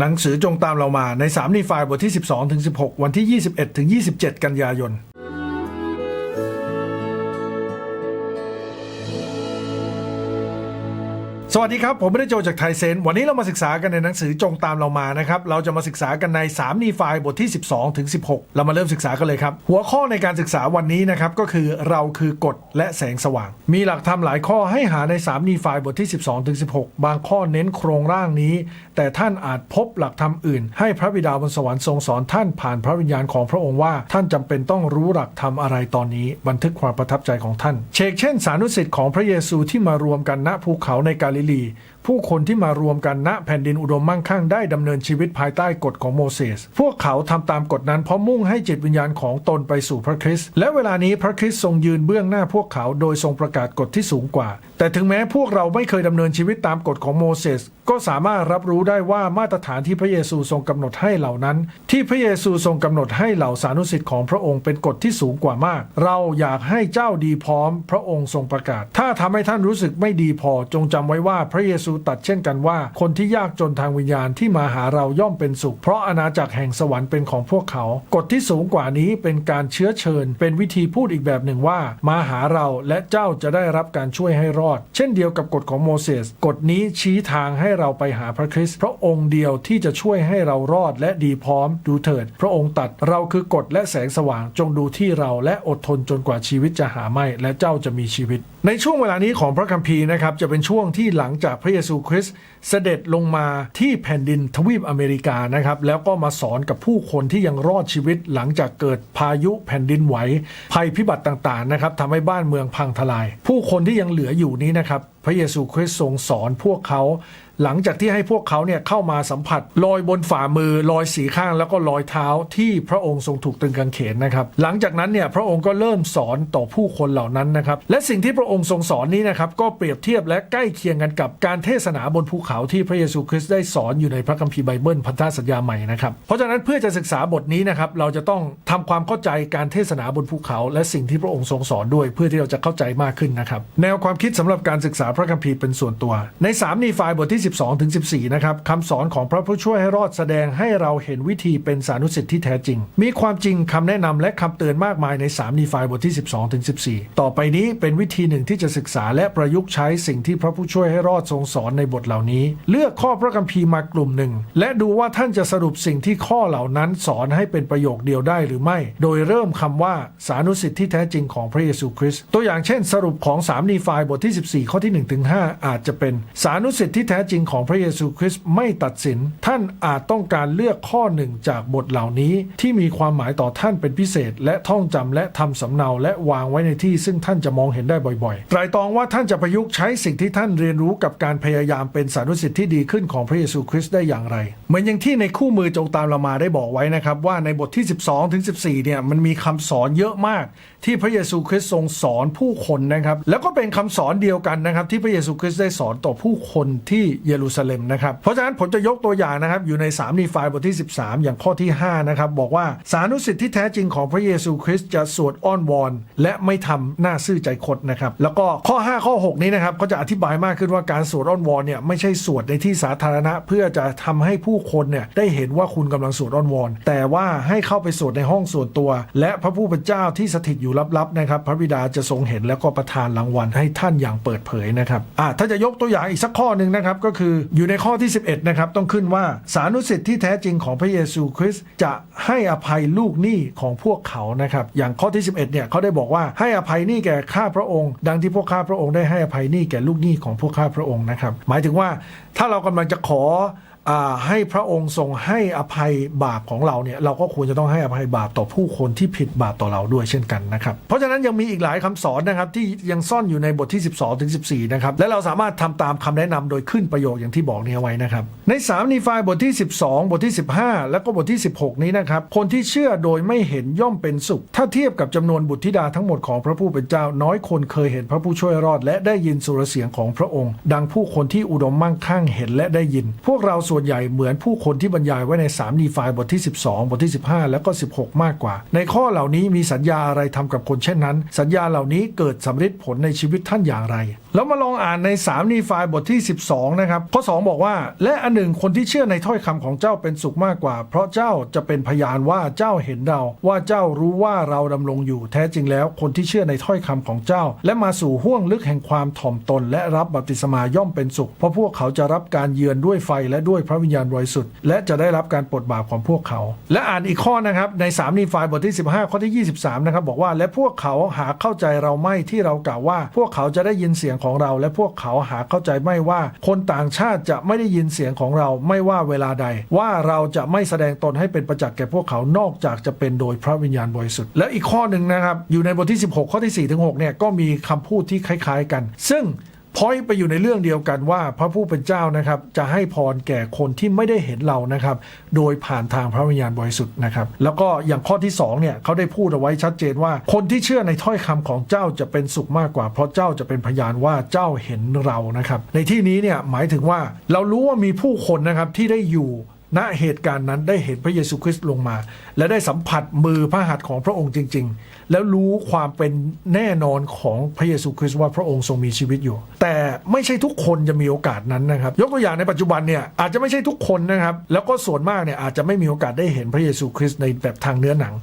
หนังสือจงตามเรามาใน3นีไฟล์บทที่ 12ถึง16 วันที่ 21ถึง27 กันยายน สวัสดีครับ ผมไม่ได้โจจากไทยเซนวันนี้เรามาศึกษากันในหนังสือจงตามเรามานะครับ เราจะมาศึกษากันใน 3 นีไฟล์บทที่ 12 ถึง 16 เรามาเริ่มศึกษากันเลยครับ หัวข้อในการศึกษาวันนี้นะครับ ก็คือเราคือกฎและแสงสว่าง มีหลักธรรมหลายข้อให้หาใน 3 นีไฟล์บทที่ 12 ถึง 16 บางข้อเน้นโครงร่างนี้ แต่ท่านอาจพบหลักธรรมอื่น ให้พระบิดาบนสวรรค์ทรงสอนท่านผ่านพระวิญญาณของพระองค์ว่า ท่านจำเป็นต้องรู้หลักธรรมอะไรตอนนี้ บันทึกความประทับใจของท่าน เชกเช่น สานุสิทธิ์ของพระเยซูที่มารวมกันณภูเขาในกาลิลี ผู้คนที่มารวมกันณแผ่นดินอุดมมั่งคั่งได้ดำเนินชีวิตภายใต้กฎของโมเสส พวกเขาทำตามกฎนั้นเพราะมุ่งให้จิตวิญญาณของตนไปสู่พระคริสต์ และเวลานี้พระคริสต์ทรงยืนเบื้องหน้าพวกเขาโดยทรงประกาศกฎที่สูงกว่า แต่ถึงแม้พวกเราไม่เคยดำเนินชีวิตตามกฎของโมเสส ก็สามารถรับรู้ได้ว่ามาตรฐานที่พระเยซูทรงกำหนดให้เหล่านั้น ที่พระเยซูทรงกำหนดให้เหล่าสานุสิทธิ์ของพระองค์เป็นกฎที่สูงกว่ามาก เราอยากให้เจ้าดีพร้อม พระองค์ทรงประกาศ ถ้าทำให้ท่านรู้สึกไม่ดีพอจงจำไว้ว่าพระเยซูตัดเช่นกันว่า คนที่ยากจนทางวิญญาณที่มาหาเราย่อมเป็นสุข เพราะอาณาจักรแห่งสวรรค์เป็นของพวกเขา กฎที่สูงกว่านี้เป็นการเชื้อเชิญ เป็นวิธีพูดอีกแบบหนึ่งว่า มาหาเราและเจ้าจะได้รับการช่วยให้รอด เช่นเดียวกับกฎของโมเสสกฎนี้ชี้ทางให้เราไปหาพระคริสต์พระองค์เดียวที่จะช่วยให้เรารอดและดีพร้อมดูเถิด พระองค์ตัดเราคือกฎและแสงสว่างจงดูที่เราและอดทนจนกว่าชีวิตจะหาไม่และเจ้าจะมีชีวิต ในช่วงเวลานี้ของพระคัมภีร์นะครับจะเป็นช่วงที่หลังจากพระเยซู คริสต์เสด็จลงมาที่แผ่นดินทวีปอเมริกานะครับ แล้วก็มาสอนกับผู้คนที่ยังรอดชีวิตหลังจากเกิดพายุแผ่นดินไหว ภัยพิบัติต่างๆนะครับทำให้บ้านเมืองพังทลาย ผู้คนที่ยังเหลืออยู่นี้นะครับ พระเยซูคริสต์ทรงสอนพวกเขาหลังจากที่ให้พวกเขาเนี่ยเข้ามาสัมผัสรอยบนฝ่ามือรอยสีข้างแล้วก็รอยเท้าที่พระองค์ทรงถูกตึงกางเขนนะครับ หลังจากนั้นเนี่ยพระองค์ก็เริ่มสอนต่อผู้คนเหล่านั้นนะครับ และสิ่งที่พระองค์ทรงสอนนี้นะครับก็เปรียบเทียบและใกล้เคียงกันกับการเทศนาบนภูเขาที่พระเยซูคริสต์ได้สอนอยู่ในพระคัมภีร์ไบเบิลพันธสัญญาใหม่นะครับเพราะฉะนั้นเพื่อจะศึกษาบทนี้นะครับเราจะต้องทำความเข้าใจการเทศนาบนภูเขา และสิ่งที่พระองค์ทรงสอนด้วย เพื่อที่เราจะเข้าใจมากขึ้นนะครับแนวความคิดสำหรับการศึกษาพระคัมภีร์เป็นส่วนตัว ใน3นีไฟล์บทที่12ถึง14 นะครับคำสอนของพระผู้ช่วยให้รอดแสดงให้เราเห็นวิธีเป็นสานุสิทธิ์ที่แท้จริง มีความจริงคำแนะนำและคำเตือนมากมายใน3นีไฟล์บทที่ 12ถึง14 ต่อไปนี้เป็นวิธีหนึ่งที่จะศึกษาและประยุกต์ใช้สิ่งที่พระผู้ช่วยให้รอดทรงสอนในบทเหล่านี้ เลือกข้อพระคัมภีร์มากลุ่มหนึ่ง และดูว่าท่านจะสรุปสิ่งที่ข้อเหล่านั้นสอนให้เป็นประโยคเดียวได้หรือไม่ โดยเริ่มคำว่าสานุสิทธิ์ที่แท้จริงของพระเยซูคริสต์ตัวอย่างเช่น สรุปของ3นีไฟล์บทที่ 14 ข้อที่1ถึง5อาจจะเป็นสานุสิทธิ์ที่แท้จริงจริงของพระเยซูคริสต์ไม่ตัดสิน ท่านอาจต้องการเลือกข้อหนึ่งจากบทเหล่านี้ที่มีความหมายต่อท่านเป็นพิเศษ และท่องจำและทำสำเนาและวางไว้ในที่ซึ่งท่านจะมองเห็นได้บ่อยๆไตรตรองว่าท่านจะประยุกต์ใช้สิ่งที่ท่านเรียนรู้กับการพยายามเป็นสานุสิทธิ์ที่ดีขึ้นของพระเยซูคริสต์ได้อย่างไร เหมือนอย่างที่ในคู่มือจงตามเรามาได้บอกไว้นะครับว่าในบทที่ 12ถึง14เนี่ยมันมีคำสอนเยอะมาก ที่พระเยซูคริสต์ทรงสอนผู้คนนะครับ แล้วก็เป็นคำสอนเดียวกันนะครับ ที่พระเยซูคริสต์ได้สอนต่อผู้คนที่เยรูซาเล็มนะครับเพราะฉะนั้นผมจะยกตัวอย่างนะครับอยู่ใน3นีไฟล์บทที่ 13 อย่างข้อที่5นะครับบอกว่าสานุสิทธิ์ที่แท้จริงของพระเยซูคริสต์จะสวดอ้อนวอน และไม่ทำหน้าซื่อใจคดนะครับแล้วก็ข้อ 5 ข้อ 6 นี้นะครับก็จะอธิบายมากขึ้นว่าการสวดอ้อนวอนเนี่ยไม่ใช่สวดในที่สาธารณะ เพื่อจะทำให้ผู้คนเนี่ยได้เห็นว่าคุณกำลังสวดอ้อนวอน แต่ว่าให้เข้าไปสวดในห้องส่วนตัว และพระผู้เป็นเจ้าที่สถิตอยู่ลับๆนะครับ พระบิดาจะทรงเห็นแล้วก็ประทานรางวัลให้ท่านอย่างเปิดเผยนะครับอ่าถ้าจะยกตัวอย่างอีกสักข้อหนึ่งนะครับก็คืออยู่ในข้อที่ 11นะครับต้องขึ้นว่าสานุสิทธิ์ที่แท้จริงของพระเยซูคริสต์จะให้อภัยลูกหนี้ของพวกเขานะครับอย่างข้อที่ 11เนี่ยเขาได้บอกว่าให้อภัยหนี้แก่ข้าพระองค์ ดังที่พวกข้าพระองค์ได้ให้อภัยหนี้แก่ลูกหนี้ของพวกข้าพระองค์นะครับหมายถึงว่าถ้าเรากำลังจะขอ ให้พระองค์ทรงให้อภัยบาปของเราเนี่ยเราก็ควรจะต้องให้อภัยบาปต่อผู้คนที่ผิดบาปต่อเราด้วยเช่นกันนะครับ เพราะฉะนั้นยังมีอีกหลายคำสอนนะครับที่ยังซ่อนอยู่ในบทที่ 12ถึง14 นะครับ และเราสามารถทำตามคำแนะนำโดยขึ้นประโยคอย่างที่บอกนี้ไว้นะครับ ใน3นีไฟล์บทที่ 12 บทที่ 15 แล้วก็บทที่ 16 นี้นะครับ คนที่เชื่อโดยไม่เห็นย่อมเป็นสุข ถ้าเทียบกับจำนวนบุตรธิดาทั้งหมดของพระผู้เป็นเจ้า น้อยคนเคยเห็นพระผู้ช่วยรอด และได้ยินสุรเสียงของพระองค์ ดังผู้คนที่อุดมมั่งคั่งเห็นและได้ยิน พวกเราส่วนใหญ่เหมือนผู้คนที่บรรยายไว้ใน3นีฟายบทที่ 12 บทที่ 15 แล้วก็ 16 มากกว่า ในข้อเหล่านี้มีสัญญาอะไรทำกับคนเช่นนั้น สัญญาเหล่านี้เกิดสำเร็จผลในชีวิตท่านอย่างไร แล้วมาลองอ่านใน3นีฟายบทที่ 12 นะครับ ข้อ 2 บอกว่า และอันหนึ่งคนที่เชื่อในถ้อยคำของเจ้าเป็นสุขมากกว่า เพราะเจ้าจะเป็นพยานว่าเจ้าเห็นเรา ว่าเจ้ารู้ว่าเราดำรงอยู่ แท้จริงแล้วคนที่เชื่อในถ้อยคำของเจ้า และมาสู่ห้วงลึกแห่งความถ่อมตน และรับบัพติศมาย่อมเป็นสุข เพราะพวกเขาจะรับการเยือนด้วยไฟและด้วยพระวิญญาณบริสุทธิ์และจะได้รับการปลดบาปของพวกเขา และอ่านอีกข้อนะครับใน3นีฟายบทที่ 15 ข้อที่ 23 นะครับบอกว่า และพวกเขาหาเข้าใจเราไม่ที่เรากล่าวว่า พวกเขาจะได้ยินเสียงของเรา และพวกเขาหาเข้าใจไม่ว่า คนต่างชาติจะไม่ได้ยินเสียงของเราไม่ว่าเวลาใด ว่าเราจะไม่แสดงตนให้เป็นประจักษ์แก่พวกเขานอกจากจะเป็นโดยพระวิญญาณบริสุทธิ์และอีกข้อหนึ่งนะครับอยู่ในบทที่ 16 ข้อที่4ถึง6เนี่ยก็มีคำพูดที่คล้าย ๆ กัน ซึ่ง พอยไปอยู่ในเรื่องเดียวกันว่าพระผู้เป็นเจ้านะครับ จะให้พรแก่คนที่ไม่ได้เห็นเรานะครับ โดยผ่านทางพระวิญญาณบริสุทธิ์นะครับ แล้วก็อย่างข้อที่2เนี่ยเขาได้พูดเอาไว้ชัดเจนว่า คนที่เชื่อในถ้อยคำของเจ้าจะเป็นสุขมากกว่า เพราะเจ้าจะเป็นพยานว่าเจ้าเห็นเรานะครับ ในที่นี้เนี่ยหมายถึงว่าเรารู้ว่ามีผู้คนนะครับที่ได้อยู่ ณเหตุการณ์นั้นได้เห็นพระเยซูคริสต์ลงมา และได้สัมผัสมือพระหัตถ์ของพระองค์จริง ๆ แล้วรู้ความเป็นแน่นอนของพระเยซูคริสต์ว่าพระองค์ทรงมีชีวิตอยู่ แต่ไม่ใช่ทุกคนจะมีโอกาสนั้นนะครับ ยกตัวอย่างในปัจจุบันเนี่ยอาจจะไม่ใช่ทุกคนนะครับ แล้วก็ส่วนมากเนี่ยอาจจะไม่มีโอกาสได้เห็นพระเยซูคริสต์ในแบบทางเนื้อหนัง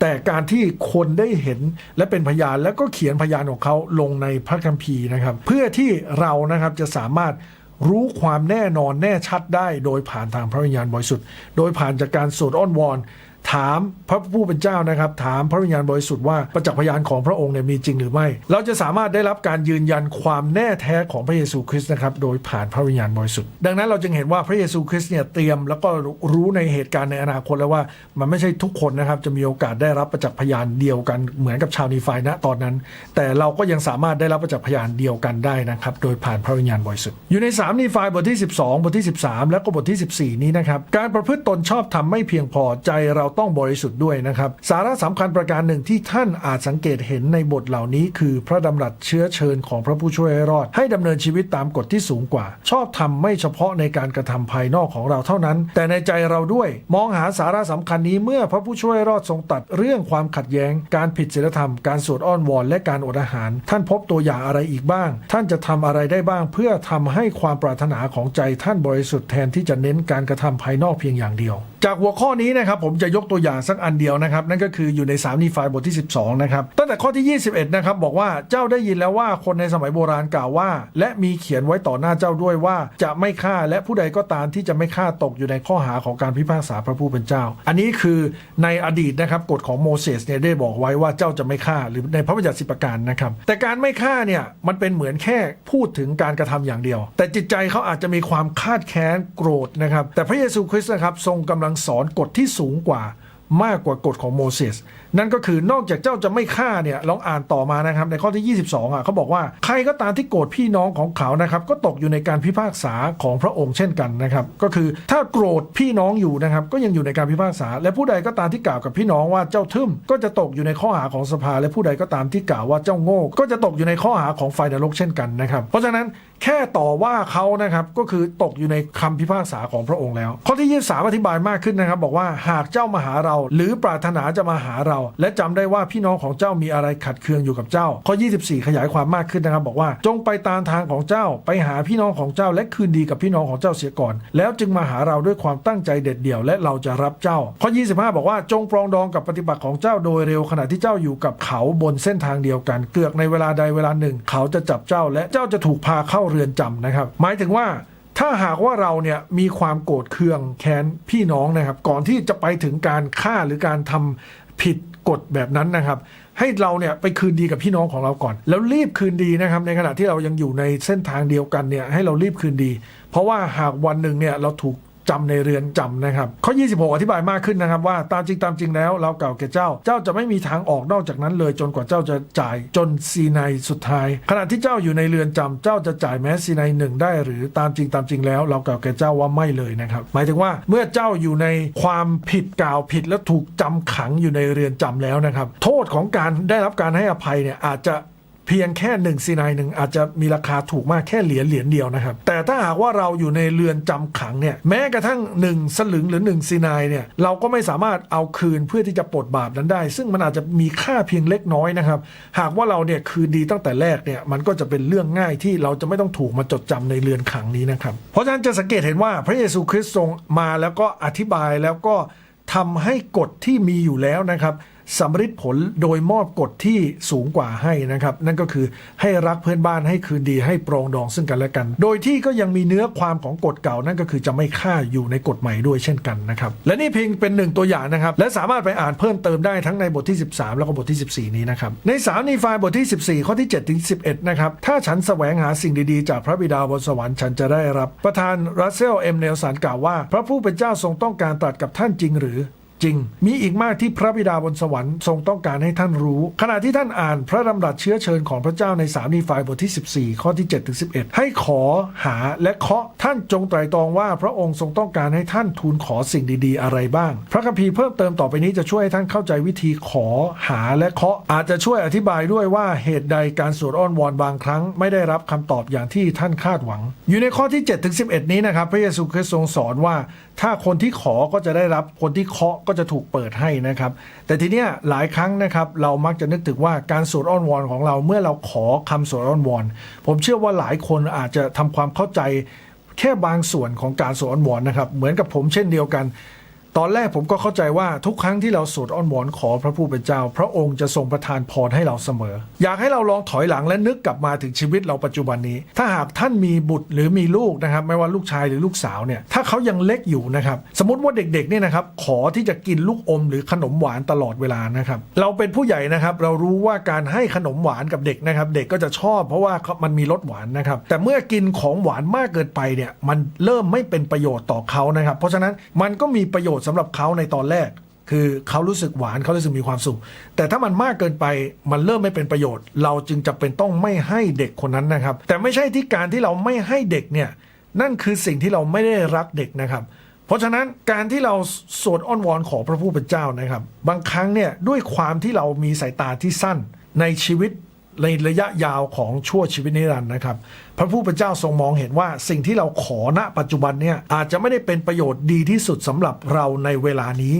แต่การที่คนได้เห็นและเป็นพยานแล้วก็เขียนพยานของเขาลงในพระคัมภีร์นะครับ เพื่อที่เรานะครับจะสามารถ รู้ความแน่นอนแน่ชัดได้โดยผ่านทางพระวิญญาณบริสุทธิ์ โดยผ่านจากการสวดอ้อนวอน ถามพระผู้เป็นเจ้านะครับ ถามพระวิญญาณบริสุทธิ์ว่าประจักษ์พยานของพระองค์เนี่ยมีจริงหรือไม่ เราจะสามารถได้รับการยืนยันความแน่แท้ของพระเยซูคริสต์นะครับโดยผ่านพระวิญญาณบริสุทธิ์ดังนั้นเราจึงเห็นว่าพระเยซูคริสต์เนี่ยเตรียมแล้วก็รู้ในเหตุการณ์ในอนาคตแล้วว่า มันไม่ใช่ทุกคนนะครับจะมีโอกาสได้รับประจักษ์พยานเดียวกันเหมือนกับชาวนีฟายณตอนนั้น แต่เราก็ยังสามารถได้รับประจักษ์พยานเดียวกันได้นะครับโดยผ่านพระวิญญาณบริสุทธิ์อยู่ใน3นีฟายบทที่ 12 บทที่ 13 แล้วก็บทที่ 14 นี้นะครับการประพฤติตนชอบทำไม่เพียงพอใจเราต้องบริสุทธิ์ด้วยนะครับ สาระสำคัญประการหนึ่งที่ท่านอาจสังเกตเห็นในบทเหล่านี้ คือพระดำรัสเชื้อเชิญของพระผู้ช่วยให้รอด ให้ดำเนินชีวิตตามกฎที่สูงกว่า ชอบทำไม่เฉพาะในการกระทำภายนอกของเราเท่านั้น แต่ในใจเราด้วยมองหาสาระสำคัญนี้เมื่อพระผู้ช่วยรอดทรงตัดเรื่องความขัดแย้ง การผิดศีลธรรมการสวดอ้อนวอนและการอดอาหาร ท่านพบตัวอย่างอะไรอีกบ้าง ท่านจะทำอะไรได้บ้าง เพื่อทำให้ความปรารถนาของใจท่านบริสุทธิ์แทนที่จะเน้นการกระทำภายนอกเพียงอย่างเดียวจากหัวข้อนี้นะครับผมจะยกตัวอย่างสักอันเดียวนะครับ นั่นก็คืออยู่ใน3นีฟายบทที่ 12 นะครับ ตั้งแต่ข้อที่ 21 นะครับ บอกว่าเจ้าได้ยินแล้วว่าคนในสมัยโบราณกล่าวว่า และมีเขียนไว้ต่อหน้าเจ้าด้วยว่าจะไม่ฆ่าและผู้ใดก็ตามที่จะไม่ฆ่าตกอยู่ในข้อหาของการพิพากษาพระผู้เป็นเจ้า อันนี้คือในอดีตนะครับกฎของโมเสสเนี่ยได้บอกไว้ว่าเจ้าจะไม่ฆ่าหรือในพระบัญญัติสิบประการนะครับแต่การไม่ฆ่าเนี่ยมันเป็นเหมือนแค่พูดถึงการกระทำอย่างเดียว แต่จิตใจเขาอาจจะมีความคาดแค้นโกรธนะครับแต่พระเยซูคริสต์นะครับทรงกำลังลังสอนกฎที่สูงกว่ามากกว่ากฎของโมเสส นั่นก็คือนอกจากเจ้าจะไม่ฆ่าเนี่ยลองอ่านต่อมานะครับในข้อที่ 22อะเขาบอกว่าใครก็ตามที่โกรธพี่น้องของเขานะครับก็ตกอยู่ในการพิพากษาของพระองค์เช่นกันนะครับก็คือถ้าโกรธพี่น้องอยู่นะครับก็ยังอยู่ในการพิพากษา และผู้ใดก็ตามที่กล่าวกับพี่น้องว่าเจ้าทึมก็จะตกอยู่ในข้อหาของสภา และผู้ใดก็ตามที่กล่าวว่าเจ้าโง่ ก็จะตกอยู่ในข้อหาของไฟนรกเช่นกันนะครับเพราะฉะนั้นแค่ต่อว่าเขานะครับก็คือตกอยู่ในคำพิพากษาของพระองค์แล้ว ข้อที่ 23 อธิบายมากขึ้นนะครับ บอกว่าหากเจ้ามาหาเรา หรือปรารถนาจะมาหาเราและจำได้ว่าพี่น้องของเจ้ามีอะไรขัดเคืองอยู่กับเจ้า ข้อ 24 ขยายความมากขึ้นนะครับบอกว่าจงไปตามทางของเจ้าไปหาพี่น้องของเจ้าและคืนดีกับพี่น้องของเจ้าเสียก่อน แล้วจึงมาหาเราด้วยความตั้งใจเด็ดเดี่ยวและเราจะรับเจ้า ข้อ 25 บอกว่าจงปรองดองกับปฏิบัติของเจ้าโดยเร็วขณะที่เจ้าอยู่กับเขาบนเส้นทางเดียวกัน เกือกในเวลาใดเวลาหนึ่ง เขาจะจับเจ้าและเจ้าจะถูกพาเข้าเรือนจำนะครับ หมายถึงว่าถ้าหากว่าเราเนี่ยมีความโกรธเคืองแค้นพี่น้องนะครับ ก่อนที่จะไปถึงการฆ่าหรือการทำผิด กฎแบบนั้นนะครับ ให้เราเนี่ยไปคืนดีกับพี่น้องของเราก่อน แล้วรีบคืนดีนะครับ ในขณะที่เรายังอยู่ในเส้นทางเดียวกันเนี่ยให้เรารีบคืนดี เพราะว่าหากวันหนึ่งเนี่ยเราถูก จำในเรือนจำนะครับข้อ 26 อธิบายมากขึ้นนะครับว่าตามจริงตามจริงแล้วเรากล่าวแก่เจ้า เจ้าจะไม่มีทางออกนอกจากนั้นเลย จนกว่าเจ้าจะจ่ายจนซีไนสุดท้าย ขณะที่เจ้าอยู่ในเรือนจำเจ้าจะจ่ายแม้ซีไนหนึ่งได้ หรือตามจริงตามจริงแล้วเรากล่าวแก่เจ้าว่าไม่เลยนะครับหมายถึงว่าเมื่อเจ้าอยู่ในความผิดกล่าวผิดและถูกจำขังอยู่ในเรือนจำแล้วนะครับโทษของการได้รับการให้อภัยเนี่ยอาจจะ เพียงแค่หนึ่งซีนายหนึ่งอาจจะมีราคาถูกมากแค่เหรียญเหรียญเดียวนะครับ แต่ถ้าหากว่าเราอยู่ในเรือนจำขังเนี่ยแม้กระทั่งหนึ่งสลึงหรือหนึ่งซีนายเนี่ยเราก็ไม่สามารถเอาคืนเพื่อที่จะปลดบาปนั้นได้ ซึ่งมันอาจจะมีค่าเพียงเล็กน้อยนะครับ หากว่าเราเนี่ยคืนดีตั้งแต่แรกเนี่ยมันก็จะเป็นเรื่องง่ายที่เราจะไม่ต้องถูกมาจดจำในเรือนขังนี้นะครับเพราะฉะนั้นจะสังเกตเห็นว่าพระเยซูคริสต์ทรงมาแล้วก็อธิบายแล้วก็ทำให้กฎที่มีอยู่แล้วนะครับ สำฤทธิ์ผลโดยมอบกฎที่สูงกว่าให้นะครับ นั่นก็คือให้รักเพื่อนบ้านให้คืนดีให้ปรองดองซึ่งกันและกัน โดยที่ก็ยังมีเนื้อความของกฎเก่านั่นก็คือจะไม่ฆ่าอยู่ในกฎใหม่ด้วยเช่นกันนะครับ และนี่เพียงเป็นหนึ่งตัวอย่างนะครับ และสามารถไปอ่านเพิ่มเติมได้ทั้งในบทที่ 13 แล้วก็บทที่ 14 นี้นะครับ ใน3นีฟายบทที่ 14 ข้อที่7ถึง11 นะครับ ถ้าฉันแสวงหาสิ่งดีๆ จากพระบิดาบนสวรรค์ฉันจะได้รับ ประธานรัสเซลเอ็มเนลสันกล่าวว่า พระผู้เป็นเจ้าทรงต้องการตรัสกับท่านจริงหรือ จริง มีอีกมากที่พระบิดาบนสวรรค์ทรงต้องการให้ท่านรู้ ขณะที่ท่านอ่านพระดำรัสเชื้อเชิญของพระเจ้าใน3นีฟายบทที่ 14 ข้อที่7ถึง11 ให้ขอหาและเคาะท่านจงไตรตรองว่าพระองค์ทรงต้องการให้ท่านทูลขอสิ่งดีๆ อะไรบ้าง พระคัมภีร์เพิ่มเติมต่อไปนี้จะช่วยให้ท่านเข้าใจวิธีขอหาและเคาะอาจจะช่วยอธิบายด้วยว่าเหตุใดการสวดอ้อนวอนบางครั้ง ไม่ได้รับคำตอบอย่างที่ท่านคาดหวัง อยู่ในข้อที่7ถึง11 นี้นะครับพระเยซูคริสต์ทรงสอนว่า ถ้าคนที่ขอก็จะได้รับคนที่เคาะก็จะถูกเปิดให้นะครับ แต่ทีเนี้ยหลายครั้งนะครับเรามักจะนึกถึงว่าการสวดอ้อนวอนของเราเมื่อเราขอคำสวดอ้อนวอน ผมเชื่อว่าหลายคนอาจจะทำความเข้าใจแค่บางส่วนของการสวดอ้อนวอนนะครับ เหมือนกับผมเช่นเดียวกัน ตอนแรกผมก็เข้าใจว่าทุกครั้งที่เราสวดอ้อนวอนขอพระผู้เป็นเจ้า พระองค์จะทรงประทานพรให้เราเสมอ อยากให้เราลองถอยหลังและนึกกลับมาถึงชีวิตเราปัจจุบันนี้ ถ้าหากท่านมีบุตรหรือมีลูกนะครับ ไม่ว่าลูกชายหรือลูกสาวเนี่ยถ้าเขายังเล็กอยู่นะครับสมมติว่าเด็กๆเนี่ยนะครับขอที่จะกินลูกอมหรือขนมหวานตลอดเวลานะครับเราเป็นผู้ใหญ่นะครับเรารู้ว่าการให้ขนมหวานกับเด็กนะครับเด็กก็จะชอบเพราะว่ามันมีรสหวานนะครับแต่เมื่อกินของหวานมากเกินไปเนี่ยมันเริ่มไม่เป็นประโยชน์ต่อเขานะครับเพราะฉะนั้นมันก็มีประโยชน์สำหรับเขาในตอนแรก คือเขารู้สึกหวานเขารู้สึกมีความสุข แต่ถ้ามันมากเกินไปมันเริ่มไม่เป็นประโยชน์ เราจึงจะเป็นต้องไม่ให้เด็กคนนั้นนะครับ แต่ไม่ใช่ที่การที่เราไม่ให้เด็กเนี่ยนั่นคือสิ่งที่เราไม่ได้รักเด็กนะครับ เพราะฉะนั้นการที่เราสวดอ้อนวอนขอพระผู้เป็นเจ้านะครับ บางครั้งเนี่ยด้วยความที่เรามีสายตาที่สั้นในชีวิต ในระยะยาวของชั่วชีวิตนิรันดร์นะครับ พระผู้เป็นเจ้าทรงมองเห็นว่าสิ่งที่เราขอณปัจจุบันเนี่ยอาจจะไม่ได้เป็นประโยชน์ดีที่สุดสำหรับเราในเวลานี้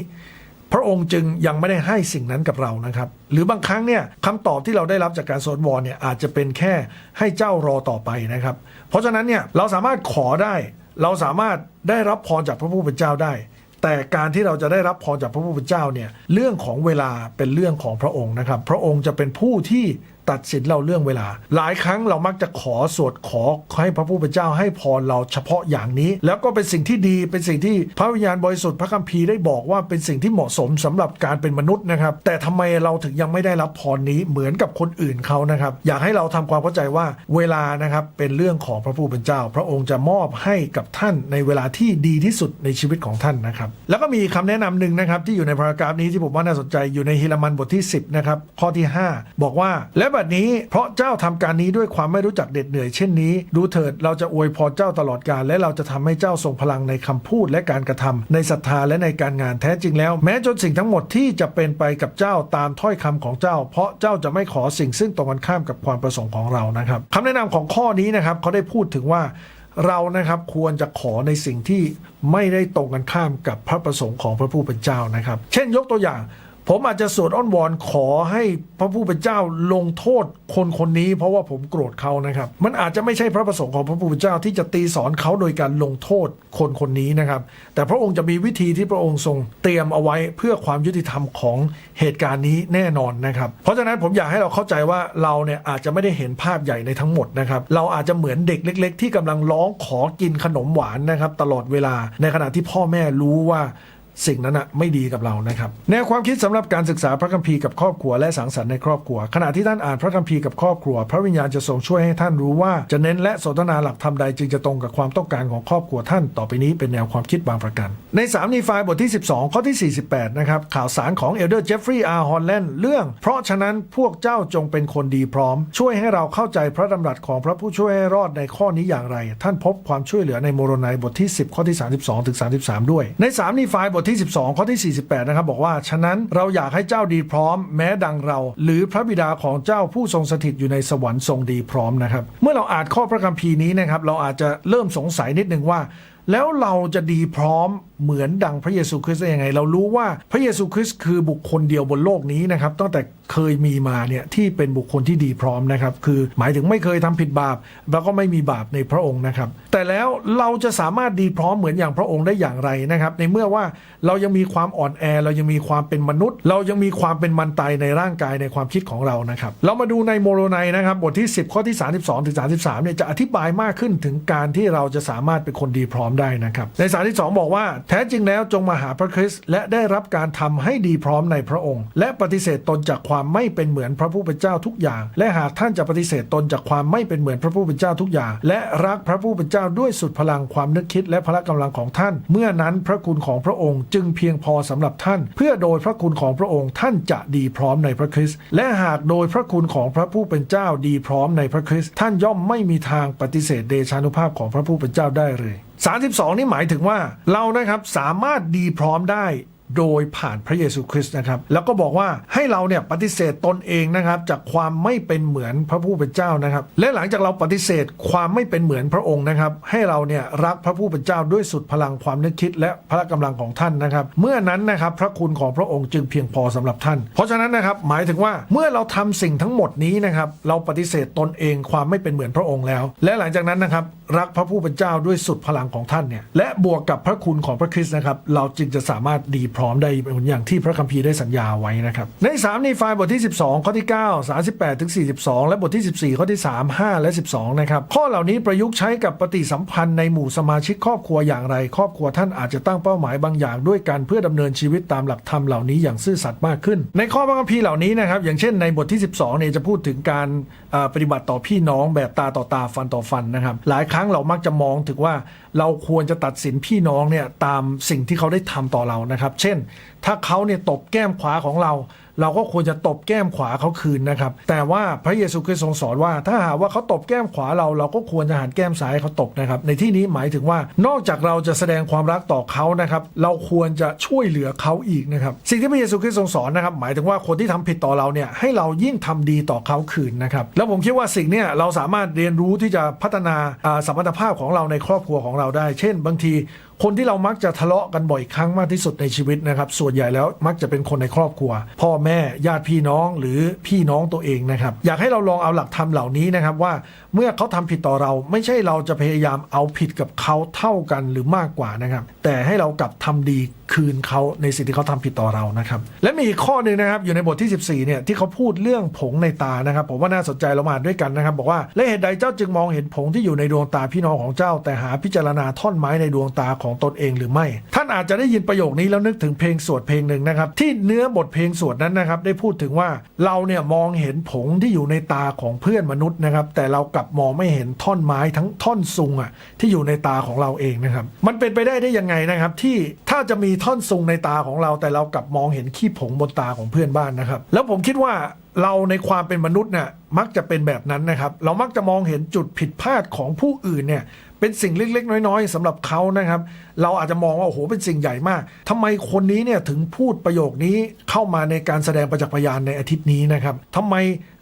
พระองค์จึงยังไม่ได้ให้สิ่งนั้นกับเรานะครับ หรือบางครั้งเนี่ยคำตอบที่เราได้รับจากการสวดวอนเนี่ยอาจจะเป็นแค่ให้เจ้ารอต่อไปนะครับ เพราะฉะนั้นเนี่ยเราสามารถขอได้ เราสามารถได้รับพรจากพระผู้เป็นเจ้าได้แต่การที่เราจะได้รับพรจากพระผู้เป็นเจ้าเนี่ยเรื่องของเวลาเป็นเรื่องของพระองค์นะครับ พระองค์จะเป็นผู้ที่ ตัดสินเราเรื่องเวลา หลายครั้งเรามักจะขอสวดขอให้พระผู้เป็นเจ้าให้พรเราเฉพาะอย่างนี้ แล้วก็เป็นสิ่งที่ดีเป็นสิ่งที่พระวิญญาณบริสุทธิ์พระคัมภีร์ได้บอกว่าเป็นสิ่งที่เหมาะสมสำหรับการเป็นมนุษย์นะครับ แต่ทำไมเราถึงยังไม่ได้รับพรนี้เหมือนกับคนอื่นเขานะครับ อยากให้เราทำความเข้าใจว่าเวลานะครับเป็นเรื่องของพระผู้เป็นเจ้า พระองค์จะมอบให้กับท่านในเวลาที่ดีที่สุดในชีวิตของท่านนะครับแล้วก็มีคำแนะนำหนึ่งนะครับที่อยู่ในพารากราฟนี้ที่ผมว่าน่าสนใจอยู่ในฮิรามันบทที่ 10นะครับข้อที่ 5 บอกว่าและบัดนี้เพราะเจ้าทำการนี้ด้วยความไม่รู้จักเด็ดเหนื่อยเช่นนี้ ดูเถิดเราจะอวยพรเจ้าตลอดกาลและเราจะทำให้เจ้าทรงพลังในคำพูดและการกระทำในศรัทธาและในการงานแท้จริงแล้ว แม้จนสิ่งทั้งหมดที่จะเป็นไปกับเจ้าตามถ้อยคำของเจ้า เพราะเจ้าจะไม่ขอสิ่งซึ่งตรงกันข้ามกับความประสงค์ของเรานะครับคำแนะนำของข้อนี้นะครับเขาได้พูดถึงว่าเรานะครับควรจะขอในสิ่งที่ไม่ได้ตรงกันข้ามกับพระประสงค์ของพระผู้เป็นเจ้านะครับ เช่นยกตัวอย่าง ผมอาจจะสวดอ้อนวอนขอให้พระผู้เป็นเจ้าลงโทษคนคนนี้ เพราะว่าผมโกรธเขานะครับ มันอาจจะไม่ใช่พระประสงค์ของพระผู้เป็นเจ้าที่จะตีสอนเขาโดยการลงโทษคนคนนี้นะครับ แต่พระองค์จะมีวิธีที่พระองค์ทรงเตรียมเอาไว้เพื่อความยุติธรรมของเหตุการณ์นี้แน่นอนนะครับ เพราะฉะนั้นผมอยากให้เราเข้าใจว่าเราเนี่ยอาจจะไม่ได้เห็นภาพใหญ่ในทั้งหมดนะครับ เราอาจจะเหมือนเด็กเล็ก ๆ ที่กำลังร้องขอกินขนมหวานนะครับตลอดเวลาในขณะที่พ่อแม่รู้ว่า สิ่งนั้นนะไม่ดีกับเรานะครับแนวความคิดสำหรับการศึกษาพระคัมภีร์กับครอบครัวและสังสรรค์ในครอบครัว ขณะที่ท่านอ่านพระคัมภีร์กับครอบครัว พระวิญญาณจะทรงช่วยให้ท่านรู้ว่าจะเน้นและสนทนาหลักธรรมใดจึงจะตรงกับความต้องการของครอบครัวท่านต่อไปนี้เป็นแนวความคิดบางประการใน3นีฟายบทที่ 12 ข้อที่ 48 นะครับ ข่าวสารของเอลเดอร์เจฟฟรีย์อาร์ฮอลแลนด์เรื่อง เพราะฉะนั้นพวกเจ้าจงเป็นคนดีพร้อม ช่วยให้เราเข้าใจพระดำรัสของพระผู้ช่วยให้รอดในข้อนี้อย่างไร ท่านพบความช่วยเหลือในโมโรไนบทที่ 10 ข้อที่ 32ถึง33 ด้วย ใน3นีฟายบทที่ 12 ข้อที่ 48 นะครับ บอกว่า ฉะนั้นเราอยากให้เจ้าดีพร้อม แม้ดังเรา หรือพระบิดาของเจ้าผู้ทรงสถิตอยู่ในสวรรค์ทรงดีพร้อมนะครับ เมื่อเราอ่านข้อพระคัมภีร์นี้นะครับ เราอาจจะเริ่มสงสัยนิดนึงว่า แล้วเราจะดีพร้อมเหมือนดังพระเยซูคริสต์ได้ยังไง เรารู้ว่าพระเยซูคริสต์คือบุคคลเดียวบนโลกนี้นะครับตั้งแต่เคยมีมาเนี่ยที่เป็นบุคคลที่ดีพร้อมนะครับ คือหมายถึงไม่เคยทำผิดบาป แล้วก็ไม่มีบาปในพระองค์นะครับ แต่แล้วเราจะสามารถดีพร้อมเหมือนอย่างพระองค์ได้อย่างไรนะครับ ในเมื่อว่าเรายังมีความอ่อนแอ เรายังมีความเป็นมนุษย์ เรายังมีความเป็นมันตายในร่างกายในความคิดของเรานะครับ เรามาดูในโมโรไนนะครับบทที่ 10 ข้อที่ 32ถึง33เนี่ยจะอธิบายมากขึ้นถึงการที่เราจะสามารถเป็นคนดีพร้อมได้นะครับใน32บอกว่า แท้จริงแล้วจงมาหาพระคริสต์และได้รับการทำให้ดีพร้อมในพระองค์ และปฏิเสธตนจากความไม่เป็นเหมือนพระผู้เป็นเจ้าทุกอย่าง และหากท่านจะปฏิเสธตนจากความไม่เป็นเหมือนพระผู้เป็นเจ้าทุกอย่าง และรักพระผู้เป็นเจ้าด้วยสุดพลังความนึกคิดและพละกำลังของท่าน เมื่อนั้นพระคุณของพระองค์จึงเพียงพอสำหรับท่าน เพื่อโดยพระคุณของพระองค์ท่านจะดีพร้อมในพระคริสต์และหากโดยพระคุณของพระผู้เป็นเจ้าดีพร้อมในพระคริสต์ท่านย่อมไม่มีทางปฏิเสธเดชานุภาพของพระผู้เป็นเจ้าได้เลย 32 นี่หมายถึงว่าเรานะครับสามารถดีพร้อมได้ โดยผ่านพระเยซูคริสต์นะครับ แล้วก็บอกว่าให้เราเนี่ยปฏิเสธตนเองนะครับ จากความไม่เป็นเหมือนพระผู้เป็นเจ้านะครับ และหลังจากเราปฏิเสธความไม่เป็นเหมือนพระองค์นะครับ ให้เราเนี่ยรักพระผู้เป็นเจ้าด้วยสุดพลังความนึกคิด และพละกำลังของท่านนะครับ เมื่อนั้นนะครับพระคุณของพระองค์จึงเพียงพอสำหรับท่าน เพราะฉะนั้นนะครับหมายถึงว่าเมื่อเราทำสิ่งทั้งหมดนี้นะครับเราปฏิเสธตนเองความไม่เป็นเหมือนพระองค์แล้ว และหลังจากนั้นนะครับรักพระผู้เป็นเจ้าด้วยสุดพลังของท่านเนี่ยและบวกกับพระคุณของพระคริสต์นะครับเราจึงจะสามารถดีพร้อมได้อย่างที่พระคัมภีร์ได้สัญญาไว้นะครับ ใน3นีฟายบทที่ 12 ข้อที่ 9 38ถึง42 และบทที่ 14 ข้อที่ 3 5 และ 12 นะครับ ข้อเหล่านี้ประยุกต์ใช้กับปฏิสัมพันธ์ในหมู่สมาชิกครอบครัวอย่างไร ครอบครัวท่านอาจจะตั้งเป้าหมายบางอย่างด้วยกันเพื่อดำเนินชีวิตตามหลักธรรมเหล่านี้อย่างซื่อสัตย์มากขึ้น ในข้อพระคัมภีร์เหล่านี้นะครับ อย่างเช่นในบทที่ 12เนี่ยจะพูดถึงการปฏิบัติต่อพี่น้องแบบตาต่อตาฟันต่อฟันนะครับ หลายครั้งเรามักจะมองถึงว่าเราควรจะตัดสินพี่น้องเนี่ยตามสิ่งที่เขาได้ทำต่อเรานะครับ เช่น ถ้าเขาเนี่ยตบแก้มขวาของเรา เราก็ควรจะตบแก้มขวาเขาคืนนะครับ แต่ว่าพระเยซูคริสต์ทรงสอนว่า ถ้าหากว่าเขาตบแก้มขวาเรา เราก็ควรจะหันแก้มซ้ายเขาตบนะครับ ในที่นี้หมายถึงว่านอกจากเราจะแสดงความรักต่อเขานะครับ เราควรจะช่วยเหลือเขาอีกนะครับ สิ่งที่พระเยซูคริสต์ทรงสอนนะครับ หมายถึงว่าคนที่ทำผิดต่อเราเนี่ยให้เรายิ่งทำดีต่อเขาคืนนะครับแล้วผมคิดว่าสิ่งเนี้ยเราสามารถเรียนรู้ที่จะพัฒนาสมรรถภาพของเราในครอบครัวของเราได้ เช่น บางที คนที่เรามักจะทะเลาะกันบ่อยครั้งมากที่สุดในชีวิตนะครับ ส่วนใหญ่แล้วมักจะเป็นคนในครอบครัว พ่อแม่ญาติพี่น้องหรือพี่น้องตัวเองนะครับ อยากให้เราลองเอาหลักธรรมเหล่านี้นะครับว่าเมื่อเขาทำผิดต่อเราไม่ใช่เราจะพยายามเอาผิดกับเขาเท่ากันหรือมากกว่านะครับ แต่ให้เรากลับทำดีคืนเขาในสิ่งที่เขาทำผิดต่อเรานะครับ และมีอีกข้อหนึ่งนะครับอยู่ในบทที่ 14เนี่ยที่เขาพูดเรื่องผงในตานะครับ ผมว่าน่าสนใจเรามาด้วยกันนะครับ บอกว่าและเหตุใดเจ้าจึงมองเห็นผงที่อยู่ในดวงตาพี่น้องของเจ้า แต่หาพิจารณาท่อนไม้ในดวงตาของตนเองหรือไม่ ท่านอาจจะได้ยินประโยคนี้แล้วนึกถึงเพลงสวดเพลงหนึ่งนะครับ ที่เนื้อบทเพลงสวดนั้นนะครับ ได้พูดถึงว่าเราเนี่ยมองเห็นผงที่อยู่ในตาของเพื่อนมนุษย์นะครับ แต่เรากลับมองไม่เห็นท่อนไม้ทั้งท่อนซุงอะที่อยู่ในตาของเราเองนะครับ มันเป็นไปได้ได้ยังไงนะครับ ที่ถ้าจะมีท่อนซุงในตาของเรา แต่เรากลับมองเห็นขี้ผงบนตาของเพื่อนบ้านนะครับ แล้วผมคิดว่าเราในความเป็นมนุษย์เนี่ยมักจะเป็นแบบนั้นนะครับ เรามักจะมองเห็นจุดผิดพลาดของผู้อื่นเนี่ย เป็นสิ่งเล็ก ๆ น้อย ๆสำหรับเขานะครับ เราอาจจะมองว่าโอ้โหเป็นสิ่งใหญ่มากทำไมคนนี้เนี่ยถึงพูดประโยคนี้เข้ามาในการแสดงประจักษ์พยานในอาทิตย์นี้นะครับทำไม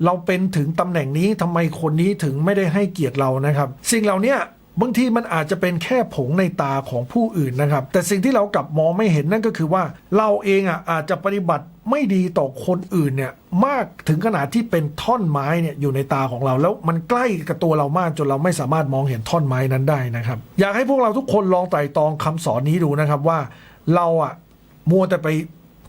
เราเป็นถึงตำแหน่งนี้ทำไมคนนี้ถึงไม่ได้ให้เกียรติเรานะครับ สิ่งเหล่านี้ บางทีมันอาจจะเป็นแค่ผงในตาของผู้อื่นนะครับ แต่สิ่งที่เรากลับมองไม่เห็นนั่นก็คือว่า เราเองอะอาจจะปฏิบัติไม่ดีต่อคนอื่นเนี่ยมากถึงขนาดที่เป็นท่อนไม้เนี่ยอยู่ในตาของเรา แล้วมันใกล้กับตัวเรามากจนเราไม่สามารถมองเห็นท่อนไม้นั้นได้นะครับ อยากให้พวกเราทุกคนลองไต่ตองคำสอนนี้ดูนะครับว่า เราอะมัวแต่ไป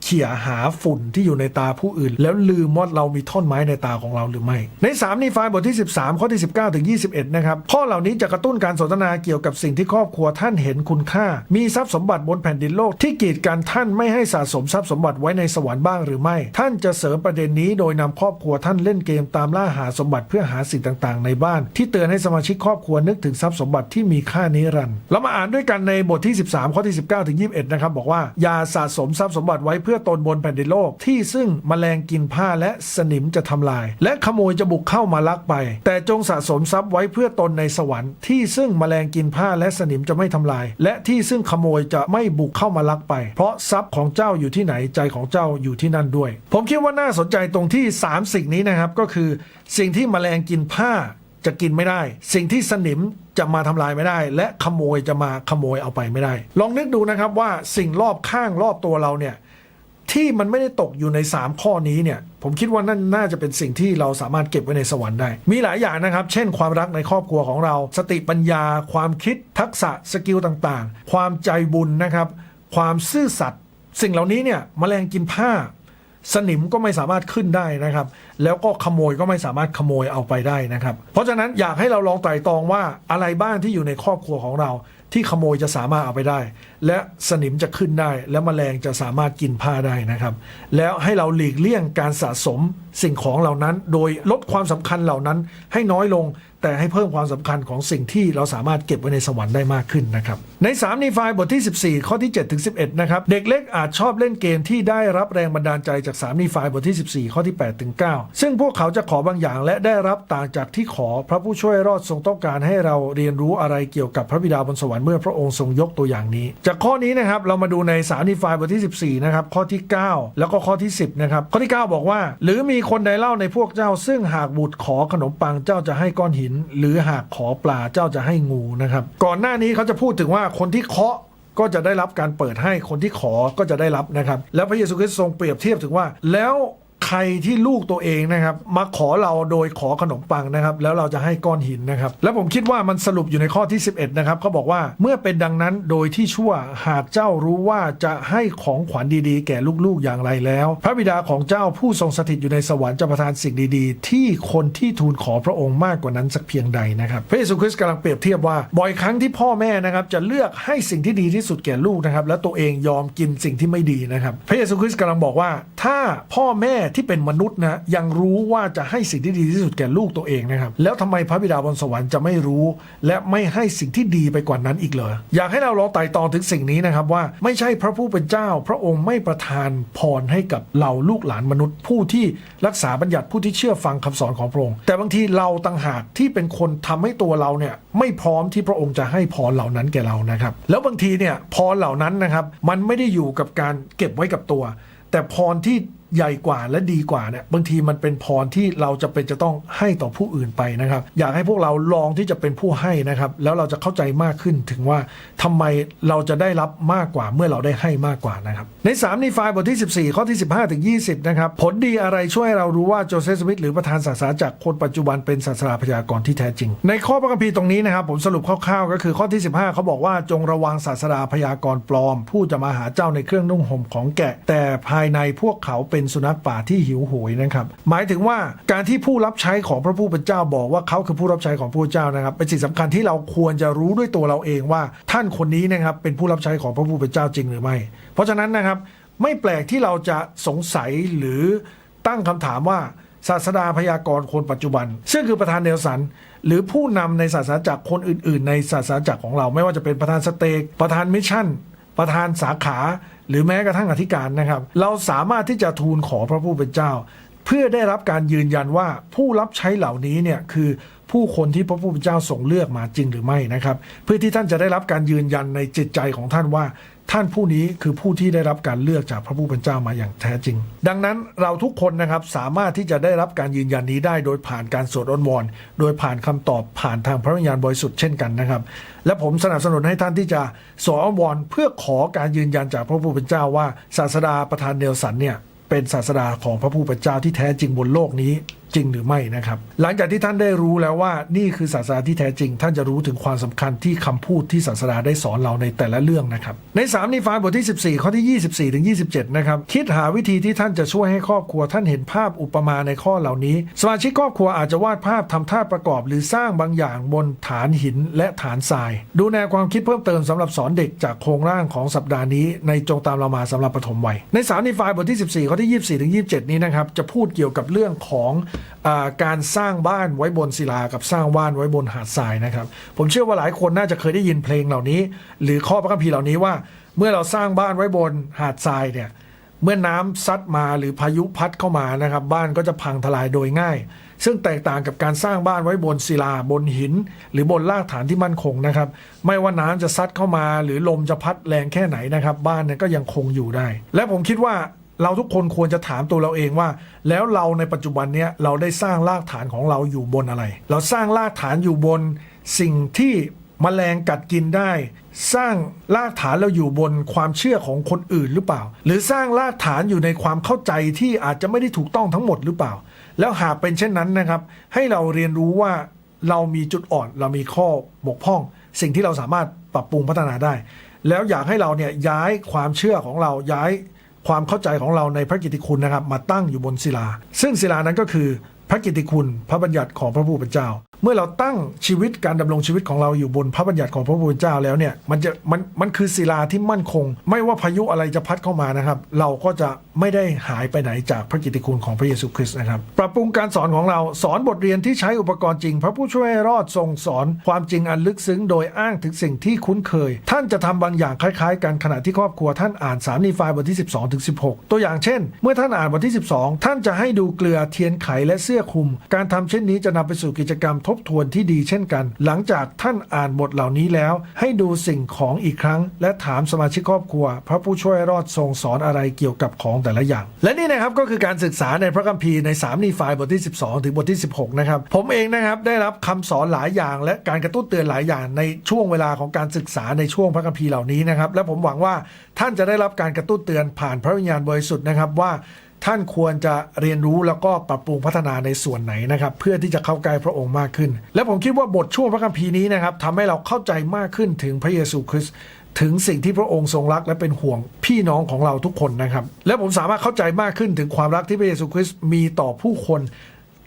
เขี่ยหาฝุ่นที่อยู่ในตาผู้อื่น แล้วลืมว่าเรามีท่อนไม้ในตาของเราหรือไม่ ใน3นีฟายบทที่ 13 ข้อที่ 19ถึง21 นะครับข้อเหล่านี้จะกระตุ้นการสนทนาเกี่ยวกับสิ่งที่ครอบครัวท่านเห็นคุณค่า มีทรัพย์สมบัติบนแผ่นดินโลกที่กีดกันท่านไม่ให้สะสมทรัพย์สมบัติไว้ในสวรรค์บ้างหรือไม่ ท่านจะเสริมประเด็นนี้โดยนำครอบครัวท่านเล่นเกมตามล่าหาสมบัติเพื่อหาสิ่งต่างๆ ในบ้าน ที่เตือนให้สมาชิกครอบครัวนึกถึงทรัพย์สมบัติที่มีค่านิรันดร์เรามาอ่านด้วยกันในบทที่ 13 ข้อที่ 19ถึง21 นะครับบอกว่าอย่าสะสมทรัพย์สมบัติไว้เพื่ออตนบนแผ่นดินโลก ที่ซึ่งแมลงกินผ้าและสนิมจะทำลาย และขโมยจะบุกเข้ามาลักไป แต่จงสะสมทรัพย์ไว้เพื่อตนในสวรรค์ที่ซึ่งแมลงกินผ้าและสนิมจะไม่ทำลาย และที่ซึ่งขโมยจะไม่บุกเข้ามาลักไป เพราะทรัพย์ของเจ้าอยู่ที่ไหนใจของเจ้าอยู่ที่นั่นด้วย ผมคิดว่าน่าสนใจตรงที่สามสิ่งนี้นะครับก็คือ สิ่งที่แมลงกินผ้าจะกินไม่ได้ สิ่งที่สนิมจะมาทำลายไม่ได้ และขโมยจะมาขโมยเอาไปไม่ได้ ลองนึกดูนะครับว่าสิ่งรอบข้างรอบตัวเราเนี่ย ที่มันไม่ได้ตกอยู่ใน 3 ข้อนี้เนี่ย ผมคิดว่านั่นน่าจะเป็นสิ่งที่เราสามารถเก็บไว้ในสวรรค์ได้ มีหลายอย่างนะครับ เช่น ความรักในครอบครัวของเรา สติปัญญา ความคิด ทักษะสกิลต่างๆ ความใจบุญนะครับ ความซื่อสัตย์สิ่งเหล่านี้เนี่ยแมลงกินผ้า สนิมก็ไม่สามารถขึ้นได้นะครับ แล้วก็ขโมยก็ไม่สามารถขโมยเอาไปได้นะครับ เพราะฉะนั้นอยากให้เราลองไตร่ตรองว่าอะไรบ้างที่อยู่ในครอบครัวของเรา ที่ขโมยจะสามารถเอาไปได้ และสนิมจะขึ้นได้ และแมลงจะสามารถกินผ้าได้นะครับ แล้วให้เราหลีกเลี่ยงการสะสมสิ่งของเหล่านั้น โดยลดความสำคัญเหล่านั้นให้น้อยลง แต่ให้เพิ่มความสำคัญของสิ่งที่เราสามารถเก็บไว้ในสวรรค์ได้มากขึ้นนะครับใน3นีฟายบทที่ 14 ข้อที่7ถึง11 นะครับ เด็กเล็กอาจชอบเล่นเกมที่ได้รับแรงบันดาลใจจาก3นีฟายบทที่ 14 ข้อที่8ถึง9ซึ่งพวกเขาจะขอบางอย่างและได้รับต่างจากที่ขอพระผู้ช่วยรอดทรงต้องการให้เราเรียนรู้อะไรเกี่ยวกับพระบิดาบนสวรรค์เมื่อพระองค์ทรงยกตัวอย่างนี้ จากข้อนี้นะครับเรามาดูใน3นีฟายบทที่ 14 นะครับข้อที่ 9 แล้วก็ข้อที่ 10 นะครับข้อที่ 9 บอกว่า หรือมีคนใดเล่าในพวกเจ้า ซึ่งหากบุตรขอขนมปังเจ้าจะให้ก้อนหินหรือหากขอปลาเจ้าจะให้งูนะครับ ก่อนหน้านี้เขาจะพูดถึงว่าคนที่เคาะก็จะได้รับการเปิดให้คนที่ขอก็จะได้รับนะครับ แล้วพระเยซูคริสต์ทรงเปรียบเทียบถึงว่า แล้ว ใครที่ลูกตัวเองนะครับ มาขอเราโดยขอขนมปังนะครับ แล้วเราจะให้ก้อนหินนะครับ แล้วผมคิดว่ามันสรุปอยู่ในข้อที่ 11 นะครับเขาบอกว่าเมื่อเป็นดังนั้นโดยที่ชั่วหากเจ้ารู้ว่าจะให้ของขวัญดีๆ แก่ลูกๆอย่างไรแล้ว พระบิดาของเจ้าผู้ทรงสถิตอยู่ในสวรรค์จะประทานสิ่งดีๆ ที่คนที่ทูลขอพระองค์มากกว่านั้นสักเพียงใดนะครับ พระเยซูคริสต์กำลังเปรียบเทียบว่าบ่อยครั้งที่พ่อแม่นะครับจะเลือกให้สิ่งที่ดีที่สุดแก่ลูกนะครับ และตัวเองยอมกินสิ่งที่ไม่ดีนะครับ พระเยซูคริสต์กำลังบอกว่า ถ้าพ่อแม่ที่เป็นมนุษย์นะยังรู้ว่าจะให้สิ่งที่ดีที่สุดแก่ลูกตัวเองนะครับ แล้วทำไมพระบิดาบนสวรรค์จะไม่รู้ และไม่ให้สิ่งที่ดีไปกว่านั้นอีกเหรอยากให้เราลองไต่ตองถึงสิ่งนี้นะครับว่าไม่ใช่พระผู้เป็นเจ้า พระองค์ไม่ประทานพรให้กับเราลูกหลานมนุษย์ ผู้ที่รักษาบัญญัติผู้ที่เชื่อฟังคำสอนของพระองค์แต่บางทีเราต่างหากที่เป็นคนทำให้ตัวเราเนี่ยไม่พร้อมที่พระองค์จะให้พรเหล่านั้นแก่เรานะครับ แล้วบางทีเนี่ยพรเหล่านั้นนะครับมันไม่ได้อยู่กับการเก็บไว้กับตัว แต่พรที่ ใหญ่กว่าและดีกว่าเนี่ยบางทีมันเป็นพรที่เราจะเป็นจะต้องให้ต่อผู้อื่นไปนะครับ อยากให้พวกเราลองที่จะเป็นผู้ให้นะครับ แล้วเราจะเข้าใจมากขึ้นถึงว่าทำไมเราจะได้รับมากกว่าเมื่อเราได้ให้มากกว่านะครับ ใน3นีฟายบทที่ 14 ข้อที่ 15ถึง20 นะครับ ผลดีอะไรช่วยเรารู้ว่าโจเซฟสมิธหรือประธานศาสนาจากคนปัจจุบันเป็นศาสนาพยากรณ์ที่แท้จริง ในข้อพระคัมภีร์ตรงนี้นะครับ ผมสรุปคร่าวๆ ก็คือข้อที่ 15 เขาบอกว่าจงระวังศาสดาพยากรณ์ปลอม ผู้จะมาหาเจ้าในเครื่องนุ่งห่มของแกะ แต่ภายในพวกเขาเป็น็นสุนัขป่าที่หิวโหยนะครับ หมายถึงว่าการที่ผู้รับใช้ของพระผู้เป็นเจ้าบอกว่าเขาคือผู้รับใช้ของพระผู้เจ้านะครับเป็นสิ่งสำคัญที่เราควรจะรู้ด้วยตัวเราเองว่า ท่านคนนี้นะครับเป็นผู้รับใช้ของพระผู้เป็นเจ้าจริงหรือไม่ เพราะฉะนั้นนะครับไม่แปลกที่เราจะสงสัยหรือตั้งคำถามว่าศาสดาพยากรณ์คนปัจจุบัน ซึ่งคือประธานเนลสัน หรือผู้นำในศาสนาจักรคนอื่น ๆ ในศาสนาจักรของเราไม่ว่าจะเป็นประธานสเตกประธานมิชชั่น ประธานสาขา หรือแม้กระทั่งอธิการนะครับ เราสามารถที่จะทูลขอพระผู้เป็นเจ้า เพื่อได้รับการยืนยันว่าผู้รับใช้เหล่านี้เนี่ยคือผู้คนที่พระผู้เป็นเจ้าทรงเลือกมาจริงหรือไม่นะครับ เพื่อที่ท่านจะได้รับการยืนยันในจิตใจของท่านว่า ท่านผู้นี้คือผู้ที่ได้รับการเลือกจากพระผู้เป็นเจ้ามาอย่างแท้จริง ดังนั้นเราทุกคนนะครับสามารถที่จะได้รับการยืนยันนี้ได้โดยผ่านการสวดอ้อนวอน โดยผ่านคำตอบผ่านทางพระวิญญาณบริสุทธิ์เช่นกันนะครับ และผมสนับสนุนให้ท่านที่จะสวดอ้อนวอน เพื่อขอการยืนยันจากพระผู้เป็นเจ้าว่าศาสดาประธานเนลสันเนี่ยเป็นศาสดาของพระผู้เป็นเจ้าที่แท้จริงบนโลกนี้จริงหรือไม่นะครับ หลังจากที่ท่านได้รู้แล้วว่านี่คือศาสดาที่แท้จริง ท่านจะรู้ถึงความสำคัญที่คำพูดที่ศาสดาได้สอนเราในแต่ละเรื่องนะครับ ใน3นิฟายบทที่ 14 ข้อที่ 24ถึง27 นะครับ คิดหาวิธีที่ท่านจะช่วยให้ครอบครัวท่านเห็นภาพอุปมาในข้อเหล่านี้ สมาชิกครอบครัวอาจจะวาดภาพทำท่าประกอบ หรือสร้างบางอย่างบนฐานหินและฐานทราย ดูแนวความคิดเพิ่มเติมสำหรับสอนเด็กจากโครงร่างของสัปดาห์นี้ ในจงตามเรามาสำหรับปฐมวัยใน3นิฟายบทที่ 14 ข้อที่ 24ถึง27 นี้นะครับจะพูดเกี่ยวกับเรื่องของการสร้างบ้านไว้บนศิลากับสร้างบ้านไว้บนหาดทรายนะครับ ผมเชื่อว่าหลายคนน่าจะเคยได้ยินเพลงเหล่านี้ หรือข้อพระคัมภีร์เหล่านี้ว่า เมื่อเราสร้างบ้านไว้บนหาดทรายเนี่ยเมื่อน้ำซัดมาหรือพายุพัดเข้ามานะครับ บ้านก็จะพังทลายโดยง่าย ซึ่งแตกต่างกับการสร้างบ้านไว้บนศิลาบนหิน หรือบนรากฐานที่มั่นคงนะครับ ไม่ว่าน้ำจะซัดเข้ามา หรือลมจะพัดแรงแค่ไหนนะครับ บ้านเนี่ยก็ยังคงอยู่ได้ และผมคิดว่า เราทุกคนควรจะถามตัวเราเองว่า แล้วเราในปัจจุบันเนี้ยเราได้สร้างรากฐานของเราอยู่บนอะไร เราสร้างรากฐานอยู่บนสิ่งที่มแมลงกัดกินได้ สร้างรากฐานเราอยู่บนความเชื่อของคนอื่นหรือเปล่า หรือสร้างรากฐานอยู่ในความเข้าใจที่อาจจะไม่ได้ถูกต้องทั้งหมดหรือเปล่า แล้วหากเป็นเช่นนั้นนะครับ ให้เราเรียนรู้ว่าเรามีจุดอ่อนเรามีข้อบกพร่อง สิ่งที่เราสามารถปรับปรุงพัฒนาได้ แล้วอยากให้เราเนี่ยย้ายความเชื่อของเราย้าย ความเข้าใจของเราในพระกิติคุณนะครับ มาตั้งอยู่บนศิลา ซึ่งศิลานั้นก็คือพระกิติคุณพระบัญญัติของพระผู้เป็นเจ้า เมื่อเราตั้งชีวิตการดำรงชีวิตของเราอยู่บนพระบัญญัติของพระผู้เป็นเจ้าแล้วเนี่ยมันจะมันมันคือศิลาที่มั่นคง ไม่ว่าพายุอะไรจะพัดเข้ามานะครับ เราก็จะ ไม่ได้หายไปไหนจากพระกิตติคุณของพระเยซูคริสต์นะครับ ปรับปรุงการสอนของเราสอนบทเรียนที่ใช้อุปกรณ์จริง พระผู้ช่วยรอดทรงสอนความจริงอันลึกซึ้งโดยอ้างถึงสิ่งที่คุ้นเคย ท่านจะทำบางอย่างคล้ายๆ กันขณะที่ครอบครัวท่านอ่านสามนีฟายบทที่ 12ถึง16 ตัวอย่างเช่น เมื่อท่านอ่านบทที่ 12 ท่านจะให้ดูเกลือเทียนไขและเสื้อคลุม การทำเช่นนี้จะนำไปสู่กิจกรรมทบทวนที่ดีเช่นกัน หลังจากท่านอ่านบทเหล่านี้แล้ว ให้ดูสิ่งของอีกครั้ง และถามสมาชิกครอบครัว พระผู้ช่วยรอดทรงสอนอะไรเกี่ยวกับของแต่ละอย่าง และนี่นะครับก็คือการศึกษาในพระคัมภีร์ใน3นีฟายบทที่ 12 ถึงบทที่ 16 นะครับ ผมเองนะครับได้รับคำสอนหลายอย่าง และการกระตุ้นเตือนหลายอย่างในช่วงเวลาของการศึกษาในช่วงพระคัมภีร์เหล่านี้นะครับ และผมหวังว่าท่านจะได้รับการกระตุ้นเตือนผ่านพระวิญญาณบริสุทธิ์นะครับว่าท่านควรจะเรียนรู้แล้วก็ปรับปรุงพัฒนาในส่วนไหนนะครับ เพื่อที่จะเข้าใกล้พระองค์มากขึ้น และผมคิดว่าบทช่วงพระคัมภีร์นี้นะครับทำให้เราเข้าใจมากขึ้นถึงพระเยซูคริสต์ ถึงสิ่งที่พระองค์ทรงรักและเป็นห่วงพี่น้องของเราทุกคนนะครับ และผมสามารถเข้าใจมากขึ้นถึงความรักที่พระเยซูคริสต์มีต่อผู้คน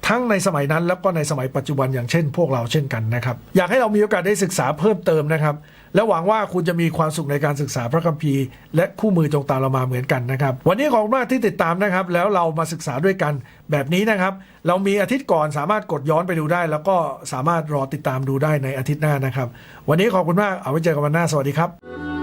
ทั้งในสมัยนั้นแล้วก็ในสมัยปัจจุบันอย่างเช่นพวกเราเช่นกันนะครับ อยากให้เรามีโอกาสได้ศึกษาเพิ่มเติมนะครับ และหวังว่าคุณจะมีความสุขในการศึกษาพระคัมภีร์ และคู่มือจงตามเรามาเหมือนกันนะครับ วันนี้ขอบคุณมากที่ติดตามนะครับ แล้วเรามาศึกษาด้วยกันแบบนี้นะครับ เรามีอาทิตย์ก่อนสามารถกดย้อนไปดูได้ แล้วก็สามารถรอติดตามดูได้ในอาทิตย์หน้านะครับ วันนี้ขอบคุณมากเอาไว้เจอกันวันหน้าสวัสดีครับ